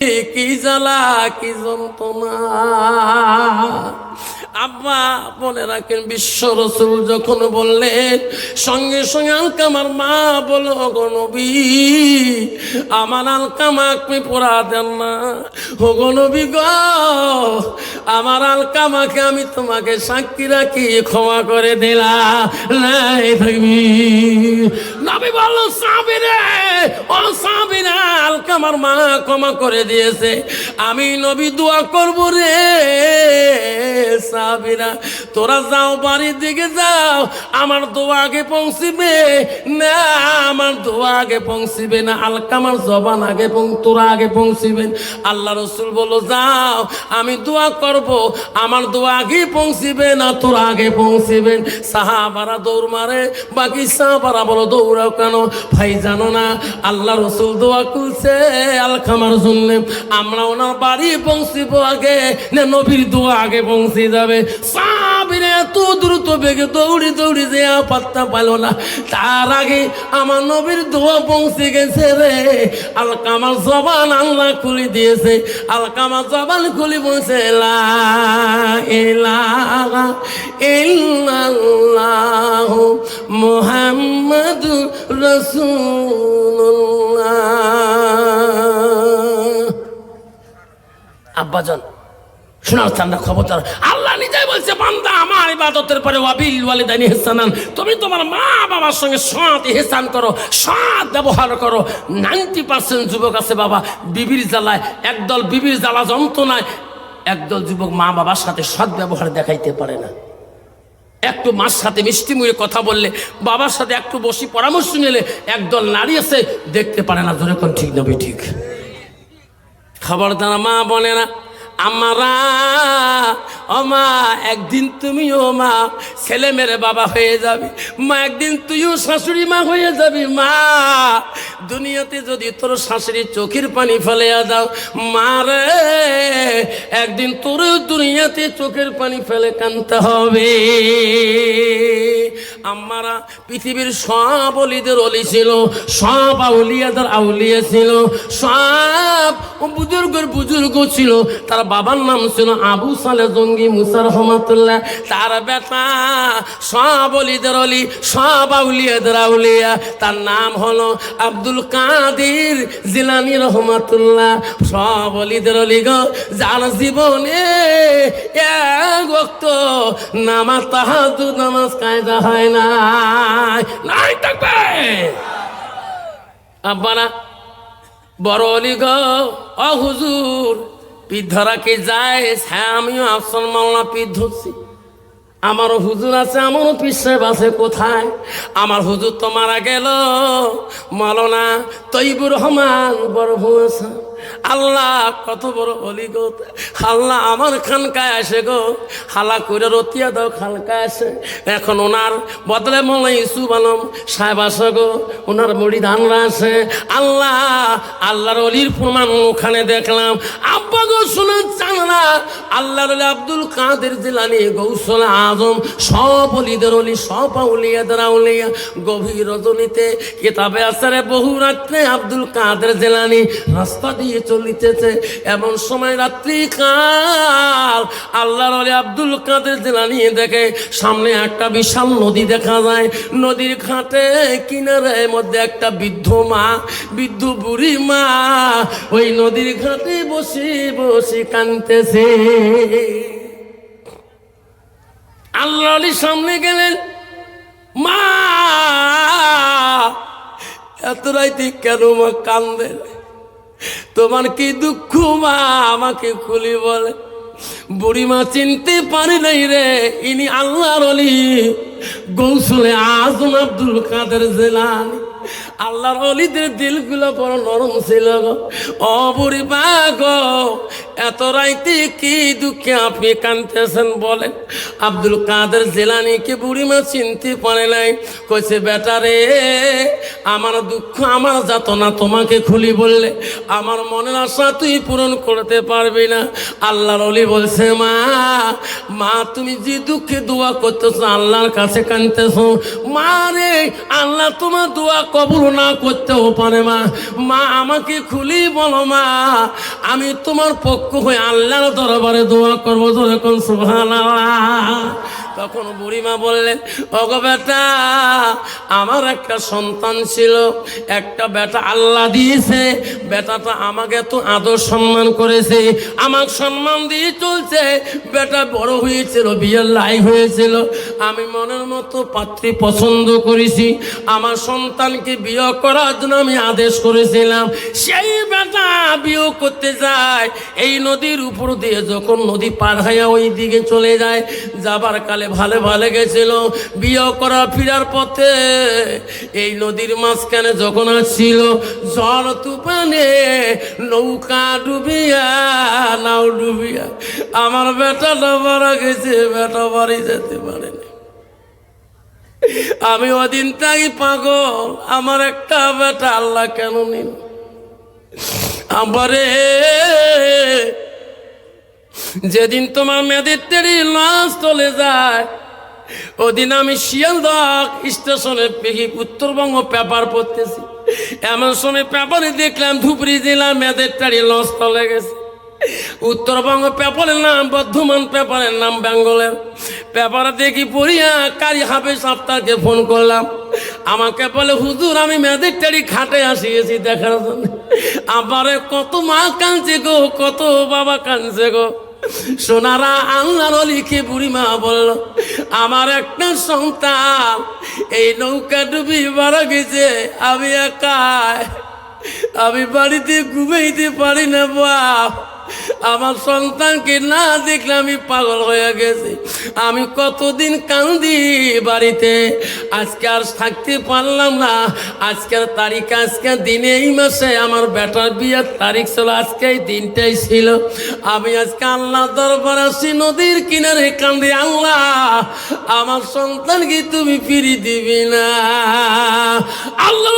কি জ্বালা কি যন্ত্রণা? আব্বা বলে রাখেন বিশ্ব রসুল যখন বললেন, সঙ্গে সঙ্গে আলকামার মা বলো গনবী আমার আলকামা আপনি পড়া দেন না। ও গনবী গ, আমার আলকামাকে আমি তোমাকে সাক্ষী রাখি, ক্ষমা করে দিলাম। নাই থাকবি নবী বলল সাবিরে ও সাবিরা আলকামার মা ক্ষমা করে দিয়েছে। আমি নবী দোয়া করব রে সাবিরা তোরা যাও, বাড়ির দিকে যাও, আমার দোয়া আগে পৌঁছিবে। না, আমার দোয়া আগে পৌঁছিবে না। আলকামার জবান আগে তোরা আগে পৌঁছিবেন। আল্লাহ রসুল বলো যাও, আমি দোয়া করব। আমার দোয়া আগে পৌঁছিবে না, তোরা আগে পৌঁছিবেন। সাহাবারা দৌড় মারে, বাকি সাহাবারা বলো, দৌড়াও কেন? ভাই, জানো না, আল্লাহ রসুল দোয়া খুলছে আলকামার জন্য। আমরা ওনার বাড়ি পৌঁছিব আগে, না নবীর দোয়া আগে পৌঁছে যাবে? সাবিরে এত দ্রুত বেগে দৌড়ি দৌড়ি যে আর পাত্তা পাইল না। তার আগে আমার নবীর দোয়া পৌঁছে গেছে রে। আলকামার জবান আল্লাহ খুলে দিয়েছে। আলকামার জবান খুলে বলছে, লা ইলাহা ইল্লাল্লাহ মুহাম্মাদুর রাসূলুল্লাহ। আব্বাজান শোনার চান না খবরদার। আল্লাহ নিজেই বলছে, বান্দা, আমার ইবাদতের পরে ওয়াবিল ওয়ালিদানি হেসানান তুমি তোমার মা বাবার সঙ্গে সৎ হেসান করো, সৎ ব্যবহার করো। নাইনটি পার্সেন্ট যুবক আছে বাবা, বিবির জ্বালায়, একদল বিবির জ্বালা যন্ত্রণায় একদল যুবক মা বাবার সাথে সৎ ব্যবহার দেখাইতে পারে না। একটু মার সাথে মিষ্টি মুয়ে কথা বললে, বাবার সাথে একটু বসি পরামর্শ নিলে একদল নারী আছে, দেখতে পারে না। ধরে কোন ঠিক, নবী ঠিক? খবরদার মা বলে না আমারা, ও মা, একদিন তুমিও মা, ছেলে মেরে বাবা হয়ে যাবি। মা, একদিন তুইও শাশুড়ি মা হয়ে যাবি, মা। দুনিয়াতে যদি তোর শাশুড়ি চোখের পানি ফেলে দাও, মা রে, একদিন তোরও দুনিয়াতে চোখের পানি ফেলে কানতে হবে। আমারা পৃথিবীর সব অলিদের অলি ছিল, সব আউলিয়াদের আউলিয়া ছিল, সব বুজুর্গের বুজুর্গ ছিল। তার বাবার নাম ছিল আবু সালে জঙ্গি মুসার রহমতুল্লাহ। তার বেটা সব অলিদের অলি, সব আউলিয়াদের আউলিয়া। তার নাম হলো আব্দুল কাদির জিলানি রহমতুল্লাহ। সব অলিদের অলি গো, যার জীবনে এক নামাজ তাহাজু নামাজ কায়দা হয় না নাই থাকবে। গো, অ হুজুর যায়? হ্যাঁ আমিও আফসল মাওলা পিঠ আমারও হুজুর আছে, আমারও পিসেব আছে, কোথায়? আমার হুজুর তো মারা গেল। মালনা তৈবুর রহমান বড় ভুয়াশা আল্লাহ, কত বড় অলি গো। আল্লাহ আমার খানকায় আসে গো। হালা করে রতিয়া দাও, খানকায় আসে। এখন ওনার বদলে মনে ইসুফ আলম সাহেব আসে গো। ওনার মুড়ি আসে। আল্লাহ, আল্লাহর অলির প্রমাণ ওখানে দেখলাম। আব্বা গো শোনার চান না আল্লাহর অলি আব্দুল কাদের জিলানি, গৌসল আজম, সব অলিদের অলি, সব আউলিয়াদের আউলিয়া। গভীর রজনীতে কিতাবে আসারে বহু রাত্রে আব্দুল কাদের জেলানি, রাস্তা দিয়ে চলিতেছে। এমন সময় রাত্রি কাল আল্লাহর অলি আব্দুল কাদের জেলা নিয়ে দেখে, সামনে একটা বিশাল নদী দেখা যায়। নদীর ঘাটে কিনারে মধ্যে একটা বৃদ্ধ মা, বৃদ্ধ বুড়ি মা ওই নদীর ঘাটে বসে বসে কানতেছে আল্লাহ আলীর সামনে গেলেন, মা, এত রাইতে কেন মা কান্দেন তোমার কি দুঃখ মা? আমাকে খুলি বলে। বুড়িমা চিনতে পারি নাই রে, ইনি আল্লাহর অলি। গৌসলে আজম আব্দুল কাদের জেলানি। আল্লাহর অলিদের দিলগুলো বড় নরম ছিল ও বুড়ি গো, এত রাইতে কি দুঃখে আপনি কানতেছেন বলেন? আব্দুল কাদের জেলানিকে বুড়িমা চিনতে পারে নাই? কইছে, বেটা রে, আমার দুঃখ, আমার যাতনা তোমাকে খুলি বললে, আমার মনের আশা তুই পূরণ করতে পারবি না। আল্লাহর অলি বলছে, মা মা, তুমি যে দুঃখে দোয়া করতেছো, আল্লাহর কাছে কানতেছো মা রে, আল্লাহ তোমার দোয়া কবুল না করতেও পারে মা। মা, আমাকে খুলি বলো মা, আমি তোমার পক্ষ হয়ে আল্লাহর দরবারে দোয়া করব। যখন সুবহানাল্লাহ। তখন বুড়িমা বললেন ওগো বেটা আমার একটা সন্তান ছিল একটা বেটা আল্লাহ দিয়েছে বেটাটা আমাকে এত আদর সম্মান করেছে, আমাকে সম্মান দিয়ে চলছে। বেটা বড় হয়েছিল, বিয়ের লাই হয়েছিল। আমি মনের মতো পাত্রী পছন্দ করেছি। আমার সন্তানকে বিয়ে করার জন্য আমি আদেশ করেছিলাম, সেই বেটা বিয়ে করতে যায়। এই নদীর উপর দিয়ে যখন নদী পার হয়ে ওই দিকে চলে যায়, যাবার কালে ভালো ভালো গেছিল। বিয়ে করা ফিরার পথে এই নদীর মাঝখানে যখন আসছিল ঝড় তুফানে নৌকা ডুবিয়া, নাও ডুবিয়া। আমার বেটাটা মারা গেছে, বেটা বাড়ি যেতে পারেনি। আমি ওদিন তাই পাগল, আমার একটা বেটা আল্লাহ কেন নিল? আমারে যেদিন তোমার মেয়েদের তেরি লাশ চলে যায়, ওদিন আমি শিয়ালদহ স্টেশনে পেহি উত্তরবঙ্গ পেপার পড়তেছি। এমন সময় পেপারে দেখলাম, ধুপড়ি জেলা মেয়েদের টাড়ি লস চলে গেছে। উত্তরবঙ্গ পেপারের নাম, বর্ধমান পেপারের নাম, বেঙ্গলের। পেপারে দেখি পড়িয়া কারি হাফে সপ্তাহকে ফোন করলাম। আমাকে বলে, হুজুর, আমি মেয়েদের টাড়ি খাটে আসিয়েছি দেখার জন্য। আবার কত মা কাঁদছে গো, কত বাবা কাঁদছে গো। সোনারা আল্লাহর লিখে বুড়িমা বলল, আমার একটা সন্তান, এই নৌকা ডুবি মারা গেছে, আমি একাই। আমি বাড়িতে ঘুমাইতে পারি না, বাপ। আমার সন্তানকে না দেখলে আমি পাগল হয়ে গেছি। আমি কতদিন কান্দি বাড়িতে, আজকে আর থাকতে পারলাম না। আজকের তারিখ আজকের দিনে, এই মাসে আমার বেটার বিয়ের তারিখ ছিল, আজকে এই দিনটাই ছিল। আমি আজকে আল্লাহ দরবার আসি, নদীর কিনারে কান্দি, আল্লাহ, আমার সন্তানকে তুমি ফিরি দিবি না। আল্লাহ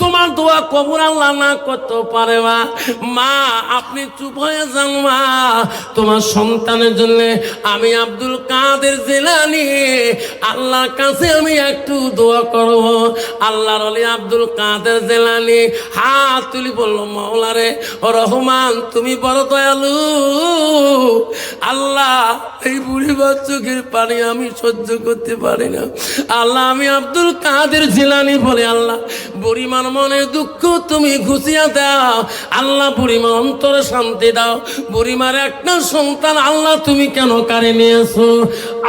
তোমার দোয়া কবর আল্লাহ না করতে পারে মা। মা, আপনি চুপ হয়ে যান মা। তোমার সন্তানের জন্য আমি আব্দুল কাদের জেলানি। আল্লাহর কাছে আমি একটু দোয়া করব। আল্লাহর অলি আব্দুল কাদের জেলানি। হাত তুলি বলল মৌলারে ও রহমান, তুমি বড় দয়ালু। আল্লাহ, এই বুড়িবার চোখের পানি আমি সহ্য করতে পারি না। আল্লাহ, আমি আব্দুল কাদের জিলানি বলে আল্লাহ বুড়িমার মনে দুঃখ তুমি ঘুষিয়া দাও, আল্লাহ বুড়িমার অন্তরে শান্তি দাও। বুড়িমার একটা সন্তান, আল্লাহ তুমি কেন কারে নিয়েছো?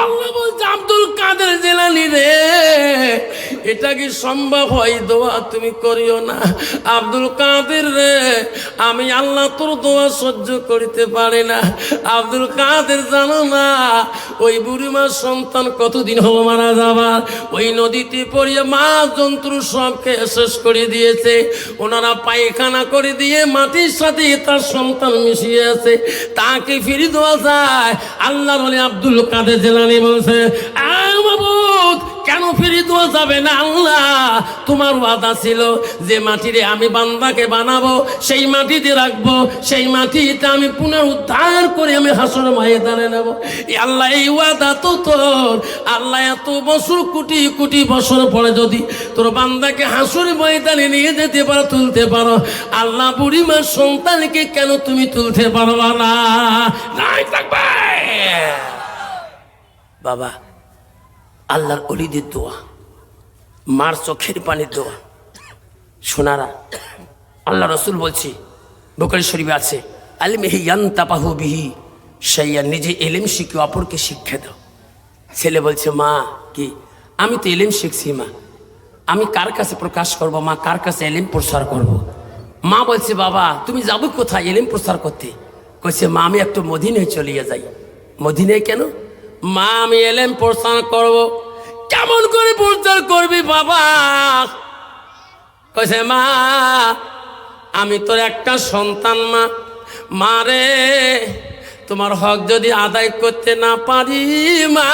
আল্লাহ বলছে, আব্দুল কাদের জেলানি রে। এটা কি সম্ভব হয়? দোয়া তুমি করিও না। আব্দুল কাদের রে আমি আল্লাহ তোর দোয়া সহ্য করিতে পারি না। আব্দুল কাদের জানো না ওই বুড়িমার সন্তান কতদিন হলো মারা যাবার? ওই নদীতে পড়িয়ে মা জন্তু সবকে শেষ করে দিয়েছে। ওনারা পায়খানা করে দিয়ে মাটির সাথে তার সন্তান মিশিয়ে আছে। তাকে ফিরে দেওয়া যায়। আল্লাহ বলে আব্দুল কাদের জেলানি বলছে "আয় মাবুদ, কেন ফিরে দেওয়া যাবে না আল্লাহ? তোমার ওয়াদা ছিল যে মাটিরে আমি বান্দাকে বানাবো, সেই মাটিতে রাখব, সেই মাটিতে আমি পুনরুদ্ধার করে আমি হাসর ময়দানে নেব। আল্লাহ, এই ওয়াদা তো তোর। আল্লাহ, এত বছর কোটি কোটি বছর পরে যদি তোর বান্দাকে হাসুর ময়দানে নিয়ে যেতে পারো, তুলতে পারো, আল্লাহ বুড়িমার সন্তানকে কেন তুমি তুলতে পারবা না? নাই থাকবে। বাবা আল্লাহর অলিদের দোয়া, মার চোখের পানির দোয়া। সোনারা, আল্লাহ রসুল বলছি, বকরি শরীফে আছে আলিমেহি ইয়ান্তাপাহু বিহি সাইয়া নিজে এলেম শিখে অপরকে শিক্ষা দাও। ছেলে বলছে, মা, কি? আমি তো এলেম শিখছি, মা। আমি কার কাছে প্রকাশ করব, মা? কার কাছে এলেম প্রসার করব। মা বলছে, বাবা, তুমি যাব কোথায় এলেম প্রসার করতে? কইছে, মা, আমি একটু মদিনায় চলিয়ে যাই। মদিনায় কেন? মা, আমি এলেম প্রস্থান করব। কেমন করে প্রচার করবি বাবা কইছে, মা, আমি তোর একটা সন্তান, মা মারে তোমার হক যদি আদায় করতে না পারি, মা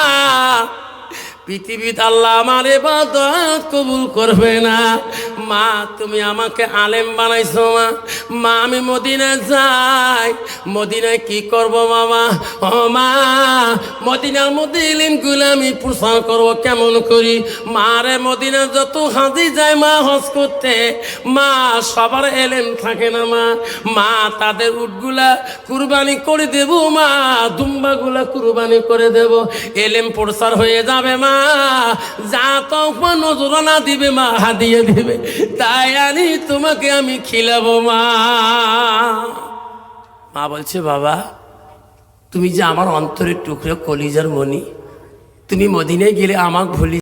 পৃথিবীতে আল্লাহ আমার এবাদত কবুল করবে না। মা, তুমি আমাকে আলেম বানাইছো মা। মা, আমি মদিনা যাই। মদিনায় কি করব মামা? ও মা, মদিনার মধ্যে ইলিমগুলো আমি প্রসার করব কেমন করি? মা রে, মদিনার যত হাজি যায় মা, হজ করতে। মা, সবার এলেম থাকে না মা। মা, তাদের উটগুলা কুরবানি করে দেব মা, দুম্বাগুলা কুরবানি করে দেব। এলেম প্রসার হয়ে যাবে মা। যা তখন নজরানা দিবে, মা হাদিয়ে দিবে। তাই আনি তোমাকে আমি খিলাবো, মা। মা বলছে, বাবা, তুমি যে আমার অন্তরের টুকরো কলিজার মনি তুমি মদিনায় গেলে আমাকে ভুলি